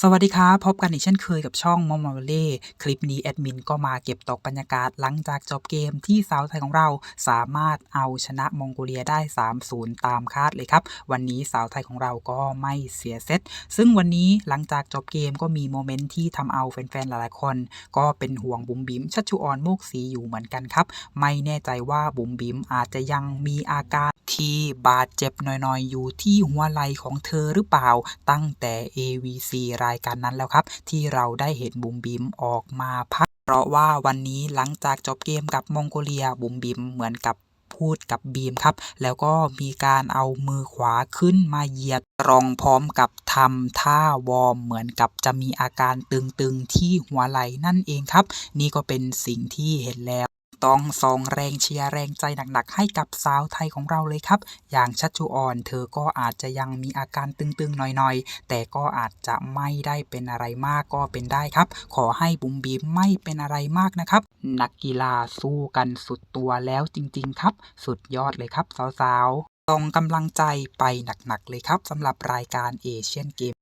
สวัสดีครับพบกันอีกเช่นเคยกับช่องมอมมาเล่คลิปนี้แอดมินก็มาเก็บตกบรรยากาศหลังจากจบเกมที่สาวไทยของเราสามารถเอาชนะมองโกเลียได้ 3-0 ตามคาดเลยครับ วันนี้สาวไทยของเราก็ไม่เสียเซตซึ่งวันนี้หลังจากจบเกมก็มีโมเมนต์ที่ทำเอาแฟนๆหลายๆคน ก็เป็นห่วงบุ๋มบิ๋มชัชชุออนโมกศรีอยู่เหมือนกันครับ ไม่แน่ใจว่าบุ๋มบิ๋มอาจจะยังมีอาการที่บาดเจ็บหน่อยๆ อยู่ที่หัวไหล่ของเธอหรือเปล่าตั้งแต่ AVC รายการนั้นแล้วครับ ที่เราได้เห็นบุ๋มบิมออกมาพัก เพราะว่าวันนี้หลังจากจบเกมกับมองโกเลียบุ๋มบิมเหมือนกับพูดกับบีมครับ แล้วก็มีการเอามือขวาขึ้นมาเหยียดรองพร้อมกับทำท่าวอร์มเหมือนกับจะมีอาการตึงๆที่หัวไหล่นั่นเองครับ นี่ก็เป็นสิ่งที่เห็นแล้ว ต้องส่งแรงเชียร์แรงใจหนักๆ ให้กับสาวไทยของเราเลยครับ อย่างชัชชุออน เธอก็อาจจะยังมีอาการตึงๆหน่อยๆ แต่ก็อาจจะไม่ได้เป็นอะไรมากก็เป็นได้ครับ ขอให้บุ๋มบีมไม่เป็นอะไรมากนะครับ นักกีฬาสู้กันสุดตัวแล้วจริงๆ ครับ สุดยอดเลยครับสาวๆส่งกำลังใจไปหนักๆเลยครับสำหรับรายการเอเชียนเกม